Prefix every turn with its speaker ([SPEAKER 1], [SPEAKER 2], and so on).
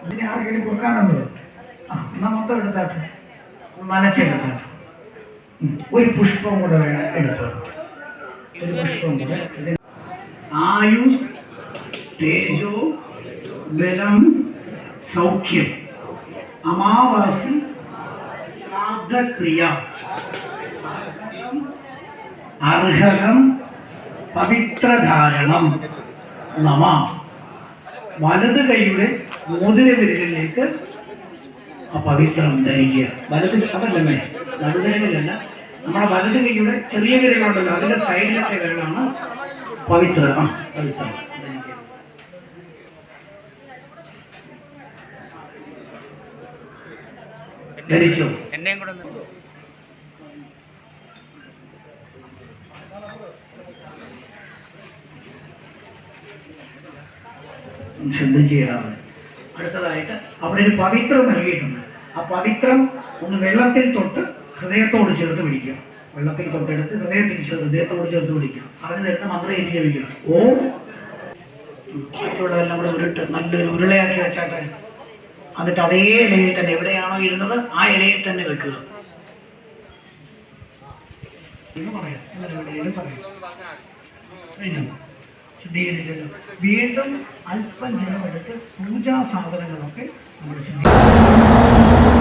[SPEAKER 1] ഇതിനെ ആർക്കെങ്കിലും കൊടുക്കാനുണ്ടോ ആ എന്നാ മൊത്തം എടുത്താട്ടെ നനച്ചെടുത്താട്ടെ. ഒരു പുഷ്പം കൂടെ വേണം എടുത്തോ ഒരു പുഷ്പം കൂടെ ആയു തേജോ ബലം സൗഖ്യം അമാവാസി ശ്രാദ്ധക്രിയ. അർഹകം പവിത്രധാരണം നമ. വലത് കൈയുടെ മോതിര വിരലിലേക്ക് ആ പവിത്രം ധരിക്കുക. വലത് അതല്ലേ നടുവിരലിലല്ല നമ്മുടെ വലത് കൈയുടെ ചെറിയ വിരലുണ്ടല്ലോ. അതിന്റെ സൈഡിലത്തെ വിരലാണ് പവിത്ര പവിത്രം.
[SPEAKER 2] എന്നെയും കൂടെ
[SPEAKER 1] ചെയ്യണം അടുത്തതായിട്ട് അവിടെ ഒരു പവിത്രം നൽകിയിട്ടുണ്ട്. ആ പവിത്രം ഒന്ന് വെള്ളത്തിൽ തൊട്ട് ഹൃദയത്തോട് ചേർത്ത് പിടിക്കുക. വെള്ളത്തിൽ തൊട്ടെടുത്ത് ഹൃദയത്തിൽ ചേർത്ത് ഹൃദയത്തോട് ചേർത്ത് പിടിക്കുക. അതിന് തരുന്ന മന്ത്രം എനിക്ക് ലഭിക്കണം. ഓ. മറ്റുള്ളതെല്ലാം കൂടെ ഉരുട്ട് നല്ലൊരു ഉരുളയാക്കി വെച്ചാട്ടെ എന്നിട്ട് അതേ ഇലയിൽ തന്നെ എവിടെയാണോ ഇരുന്നത് ആ ഇലയിൽ തന്നെ വെക്കുക. വീണ്ടും അല്പം ജലമെടുത്ത് പൂജാ സാധനങ്ങളൊക്കെ നമ്മൾ ശുദ്ധീകരിക്കും.